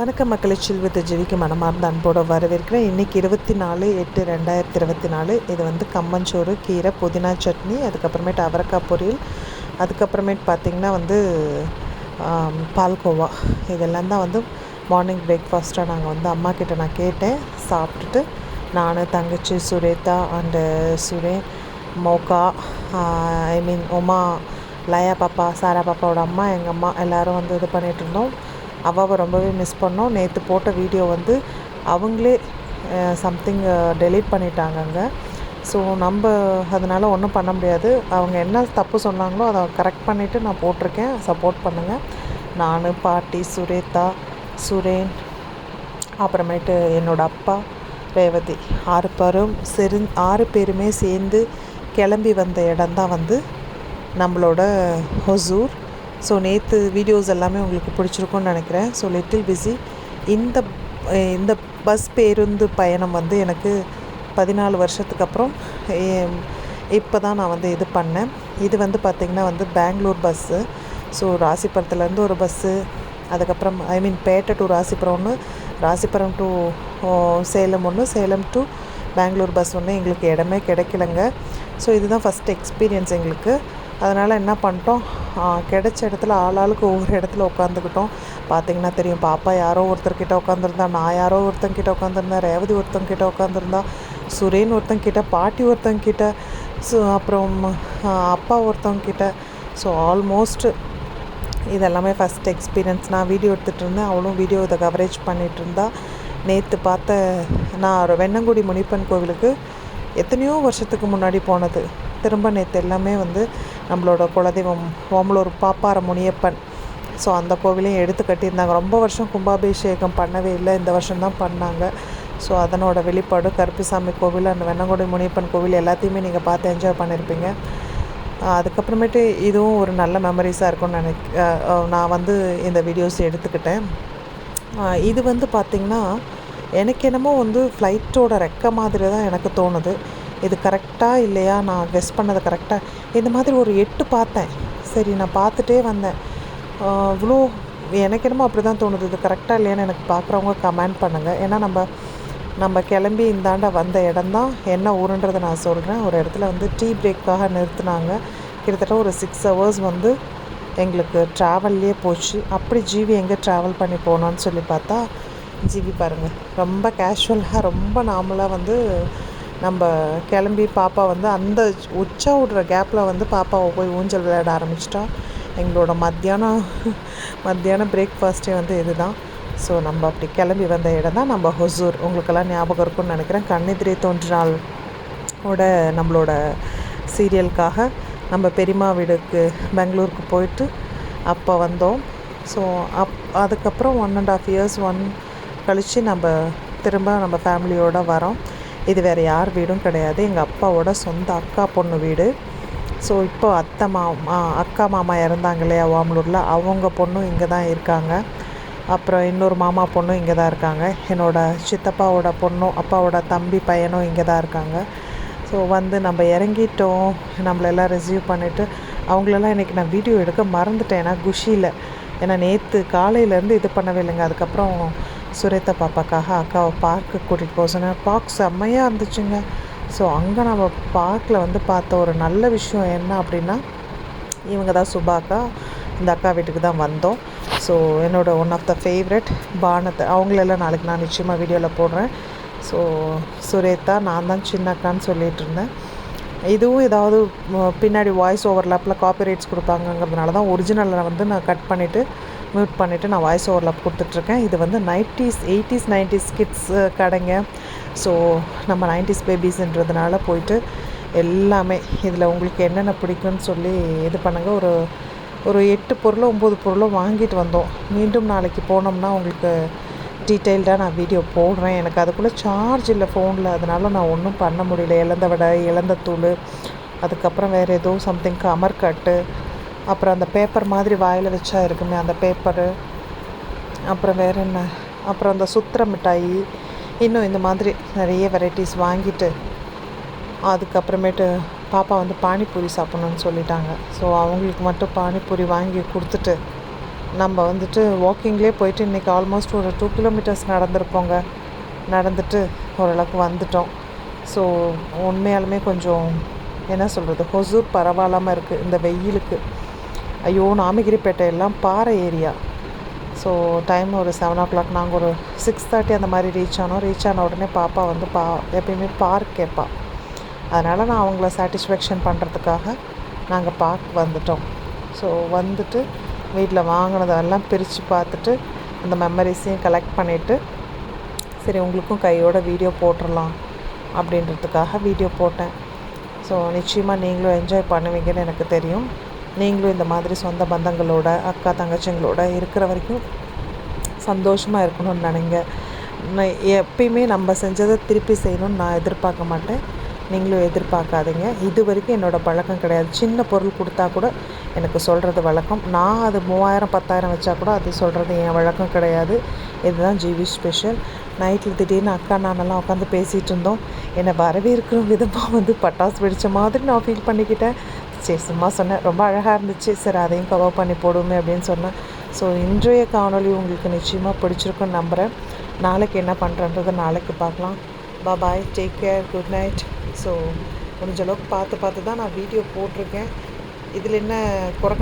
வணக்கம் மக்களை செல்வத்தை ஜெவிக்கு மனமார்ந்த அன்போடு வரவேற்கிறேன். இன்றைக்கி இருபத்தி நாலு எட்டு ரெண்டாயிரத்தி இருபத்தி நாலு இது வந்து கம்மஞ்சோறு கீரை புதினா சட்னி அதுக்கப்புறமேட்டு அவரக்காய் பொரியல் அதுக்கப்புறமேட்டு பார்த்திங்கன்னா வந்து பால்கோவா இதெல்லாம் தான் வந்து மார்னிங் பிரேக்ஃபாஸ்ட்டாக நாங்கள் வந்து அம்மா கிட்ட நான் கேட்டேன். சாப்பிட்டுட்டு நான் தங்கச்சி சுரேதா அண்டு சுரே மோகா ஐ மீன் உமா லயா பாப்பா சாரா பாப்பாவோட அம்மா எங்கள் அம்மா எல்லோரும் வந்து இது பண்ணிகிட்ருந்தோம் அவாவை ரொம்பவே மிஸ் பண்ணோம். நேற்று போட்ட வீடியோ வந்து அவங்களே சம்திங் டெலீட் பண்ணிட்டாங்கங்க. ஸோ நம்ம அதனால் ஒன்றும் பண்ண முடியாது. அவங்க என்ன தப்பு சொன்னாங்களோ அதை கரெக்ட் பண்ணிவிட்டு நான் போட்டிருக்கேன். சப்போர்ட் பண்ணுங்கள் நான் பாட்டி சுரேதா சுரேன் அப்புறமேட்டு என்னோட அப்பா ரேவதி ஆறு பேரும் செரு ஆறு பேருமே சேர்ந்து கிளம்பி வந்த இடம் தான் வந்து நம்மளோட ஹொசூர். ஸோ நேற்று வீடியோஸ் எல்லாமே உங்களுக்கு பிடிச்சிருக்கும்னு நினைக்கிறேன். ஸோ லிட்டில் பிஸி இந்த இந்த பஸ் பேருந்து பயணம் வந்து எனக்கு பதினாலு வருஷத்துக்கு அப்புறம் இப்போ தான் நான் வந்து இது பண்ணேன். இது வந்து பார்த்திங்கன்னா வந்து பெங்களூர் பஸ்ஸு ஸோ ராசிபுரத்துலேருந்து ஒரு பஸ்ஸு அதுக்கப்புறம் ஐ மீன் பேட்டை டு ராசிபுரம் ஒன்று ராசிபுரம் டு சேலம் ஒன்று சேலம் டு பெங்களூர் பஸ் ஒன்று எங்களுக்கு இடமே கிடைக்கலங்க. ஸோ இதுதான் ஃபஸ்ட் எக்ஸ்பீரியன்ஸ் எங்களுக்கு. அதனால் என்ன பண்ணிட்டோம்? கிடச்ச கிடைச்ச இடத்துல ஆளாளுக்கு ஒவ்வொரு இடத்துல உட்காந்துக்கிட்டோம். பார்த்தீங்கன்னா தெரியும் பாப்பா யாரோ ஒருத்தர்கிட்ட உட்காந்துருந்தா நான் யாரோ ஒருத்தங்கிட்ட உட்காந்துருந்தேன் ரேவதி ஒருத்தங்கிட்ட உட்காந்துருந்தா சுரேன் ஒருத்தங்கிட்ட பாட்டி ஒருத்தங்கிட்ட ஸோ அப்புறம் அப்பா ஒருத்தவங்கிட்ட ஸோ ஆல்மோஸ்ட் இதெல்லாமே ஃபஸ்ட் எக்ஸ்பீரியன்ஸ் நான் வீடியோ எடுத்துகிட்டு இருந்தேன். அவளும் வீடியோ இதை கவரேஜ் பண்ணிகிட்டு இருந்தா. நேற்று பார்த்த நான் வெண்ணங்குடி முனிப்பன் கோவிலுக்கு எத்தனையோ வருஷத்துக்கு முன்னாடி போனது. திரும்ப நேற்று எல்லாமே வந்து நம்மளோட குலதெய்வம் ஓமலூர் பாப்பார முனியப்பன். ஸோ அந்த கோவிலையும் எடுத்து கட்டியிருந்தாங்க. ரொம்ப வருஷம் கும்பாபிஷேகம் பண்ணவே இல்லை. இந்த வருஷம் தான் பண்ணாங்க. ஸோ அதனோட வெளிப்பாடு கருப்புசாமி கோவில் அந்த வெண்ணங்குடி முனியப்பன் கோவில் எல்லாத்தையுமே நீங்கள் பார்த்து என்ஜாய் பண்ணியிருப்பீங்க அதுக்கப்புறமேட்டு இதுவும் ஒரு நல்ல மெமரிஸாக இருக்கும்னு நினைக்க நான் வந்து இந்த வீடியோஸ் எடுத்துக்கிட்டேன். இது வந்து பார்த்திங்கன்னா எனக்கு என்னமோ வந்து ஃப்ளைட்டோட ரெக்க மாதிரி தான் எனக்கு தோணுது. இது கரெக்டாக இல்லையா? நான் கெஸ் பண்ணது கரெக்டாக இந்த மாதிரி ஒரு எட்டு பார்த்தேன். சரி நான் பார்த்துட்டே வந்தேன். இவ்வளோ எனக்கு என்னமோ அப்படி தான் தோணுது. இது கரெக்டாக இல்லையான்னு எனக்கு பார்க்குறவங்க கமெண்ட் பண்ணுங்கள் ஏன்னா நம்ம நம்ம கிளம்பி இந்தாண்ட வந்த இடம்தான். என்ன ஊருன்றதை நான் சொல்கிறேன் ஒரு இடத்துல வந்து டீ பிரேக்காக நிறுத்தினாங்க. கிட்டத்தட்ட ஒரு சிக்ஸ் ஹவர்ஸ் வந்து எங்களுக்கு ட்ராவல்லே போச்சு. அப்படி ஜிவி எங்கே ட்ராவல் பண்ணி போனோன்னு சொல்லி பார்த்தா ஜிவி பாருங்கள் ரொம்ப கேஷுவலாக ரொம்ப நார்மலாக வந்து நம்ம கிளம்பி பாப்பா வந்து அந்த உச்சா விடுற கேப்பில் வந்து பாப்பாவை போய் ஊஞ்சல் விளையாட ஆரம்பிச்சிட்டா. எங்களோட மத்தியானம் மத்தியானம் பிரேக்ஃபாஸ்ட்டே வந்து இதுதான். ஸோ நம்ம அப்படி கிளம்பி வந்த இடம் தான் நம்ம ஹொசூர். உங்களுக்கெல்லாம் ஞாபகம் இருக்கும்னு நினைக்கிறேன். கண்ணெதிரே தோன்றினால் ஓட நம்மளோட சீரியலுக்காக நம்ம பெரியம்மா வீடுக்கு பெங்களூருக்கு போயிட்டு அப்போ வந்தோம். ஸோ அப் அதுக்கப்புறம் one and half years one கழித்து நம்ம திரும்ப நம்ம ஃபேமிலியோடு வரோம். இது வேறு யார் வீடும் கிடையாது. எங்கள் அப்பாவோட சொந்த அக்கா பொண்ணு வீடு. ஸோ இப்போ அத்தை மாமா அக்கா மாமா இறந்தாங்க இல்லையா வாமலூரில். அவங்க பொண்ணும் இங்கே தான் இருக்காங்க. அப்புறம் இன்னொரு மாமா பொண்ணும் இங்கே தான் இருக்காங்க. என்னோட சித்தப்பாவோட பொண்ணும் அப்பாவோட தம்பி பையனும் இங்கே தான் இருக்காங்க. ஸோ வந்து நம்ம இறங்கிட்டோம். நம்மளெல்லாம் ரிசீவ் பண்ணிவிட்டு அவங்களெல்லாம் இன்றைக்கி நான் வீடியோ எடுக்க மறந்துட்டேன். ஏன்னா குஷியில். ஏன்னா நேற்று காலையிலேருந்து இது பண்ணவே இல்லைங்க. அதுக்கப்புறம் சுரேதா பாப்பாக்காக அக்காவை பார்க்கு கூட்டிகிட்டு போக சொன்னேன். பார்க் செம்மையாக இருந்துச்சுங்க. ஸோ அங்கே நம்ம பார்க்கில் வந்து பார்த்த ஒரு நல்ல விஷயம் என்ன அப்படின்னா இவங்க தான் சுபாக்கா. இந்த அக்கா வீட்டுக்கு தான் வந்தோம். ஸோ என்னோட ஒன் ஆஃப் த ஃபேவரட் பானத்தை. அவங்களெல்லாம் நாளைக்கு நான் நிச்சயமாக வீடியோவில் போடுறேன். ஸோ சுரேதா நான் தான் சின்ன அக்கான்னு சொல்லிகிட்டு இருந்தேன். இதுவும் ஏதாவது பின்னாடி வாய்ஸ் ஓவர்லாப்பில் காப்பிரைட்ஸ் கொடுப்பாங்கங்கிறதுனால தான் ஒரிஜினலில் வந்து நான் கட் பண்ணிவிட்டு மியூட் பண்ணிவிட்டு நான் வாய்ஸ் ஓவரில் கொடுத்துட்ருக்கேன். இது வந்து நைன்ட்டீஸ் எயிட்டிஸ் நைன்டிஸ் கிட்ஸ் கடைங்க. ஸோ நம்ம நைன்டிஸ் பேபிஸ்ன்றதுனால போயிட்டு எல்லாமே இதில் உங்களுக்கு என்னென்ன பிடிக்கும்னு சொல்லி இது பண்ணுங்கள் ஒரு ஒரு எட்டு பொருளோ ஒம்பது பொருளோ வாங்கிட்டு வந்தோம். மீண்டும் நாளைக்கு போனோம்னா உங்களுக்கு டீட்டெயில்டாக நான் வீடியோ போடுறேன். எனக்கு அதுக்குள்ளே சார்ஜ் இல்லை ஃபோனில் அதனால் நான் ஒன்றும் பண்ண முடியல. இழந்த வடை இழந்த தூள் அதுக்கப்புறம் வேறு ஏதோ சம்திங் கமர்கட்டு அப்புறம் அந்த பேப்பர் மாதிரி வாயில் வச்சா இருக்குமே அந்த பேப்பரு அப்புறம் வேறு என்ன? அப்புறம் அந்த சுத்திர மிட்டாய் இன்னும் இந்த மாதிரி நிறைய வெரைட்டிஸ் வாங்கிட்டு அதுக்கப்புறமேட்டு பாப்பா வந்து பானிபூரி சாப்பிட்ணுன்னு சொல்லிட்டாங்க. ஸோ அவங்களுக்கு மட்டும் பானிபூரி வாங்கி கொடுத்துட்டு நம்ம வந்துட்டு வாக்கிங்லேயே போயிட்டு இன்றைக்கி ஆல்மோஸ்ட் ஒரு டூ கிலோமீட்டர்ஸ் நடந்திருப்போங்க. நடந்துட்டு ஓரளவுக்கு வந்துட்டோம். ஸோ உண்மையாலுமே கொஞ்சம் என்ன சொல்கிறது ஹொசூர் பரவாயில்லாமல் இருக்குது இந்த வெயிலுக்கு. ஐயோ நாமகிரிப்பேட்டை எல்லாம் பாறை ஏரியா. ஸோ டைம் ஒரு செவன் ஓ கிளாக் நாங்கள் ஒரு சிக்ஸ் தேர்ட்டி அந்த மாதிரி ரீச் ஆனோம். ரீச் ஆன உடனே பாப்பா வந்து பா எப்பயுமே பார்க் கேட்பா அதனால் நான் அவங்கள சாட்டிஸ்ஃபேக்ஷன் பண்ணுறதுக்காக நாங்கள் பார்க் வந்துட்டோம். ஸோ வந்துட்டு வீட்டில் வாங்கினதெல்லாம் பிரித்து பார்த்துட்டு அந்த மெமரிஸையும் கலெக்ட் பண்ணிவிட்டு சரி உங்களுக்கும் கையோட வீடியோ போட்டுடலாம் அப்படின்றதுக்காக வீடியோ போட்டேன். ஸோ நிச்சயமாக நீங்களும் என்ஜாய் பண்ணுவீங்கன்னு எனக்கு தெரியும். நீங்களும் இந்த மாதிரி சொந்த பந்தங்களோட அக்கா தங்கச்சிங்களோட இருக்கிற வரைக்கும் சந்தோஷமாக இருக்கணும்னு நினைங்க. நான் எப்பயுமே நம்ம செஞ்சதை திருப்பி செய்யணும்னு நான் எதிர்பார்க்க மாட்டேன். நீங்களும் எதிர்பார்க்காதீங்க. இது வரைக்கும் என்னோடய பழக்கம் கிடையாது. சின்ன பொருள் கொடுத்தா கூட எனக்கு சொல்கிறது வழக்கம். நான் அது மூவாயிரம் பத்தாயிரம் வச்சா கூட அது சொல்கிறது என் வழக்கம் கிடையாது. இதுதான் ஜிவி ஸ்பெஷல். நைட்டில் திடீர்னு அக்கா நானெல்லாம் உட்காந்து பேசிகிட்டு இருந்தோம். என்னை வரவேற்கிற விதமாக வந்து பட்டாசு வெடித்த மாதிரி நான் ஃபீல் பண்ணிக்கிட்டேன். சரி சும்மா சொன்னேன். ரொம்ப அழகாக இருந்துச்சு. சரி அதையும் கவர் பண்ணி போடுவோமே அப்படின்னு சொன்னேன். ஸோ இன்றைய காணொளி உங்களுக்கு நிச்சயமாக பிடிச்சிருக்குன்னு நம்புகிறேன் நாளைக்கு என்ன பண்ணுறன்றதை நாளைக்கு பார்க்கலாம். Bye take care good night so முடிஞ்ச அளவுக்கு பார்த்து பார்த்து தான் நான் வீடியோ போட்டிருக்கேன். இதில் என்ன குறை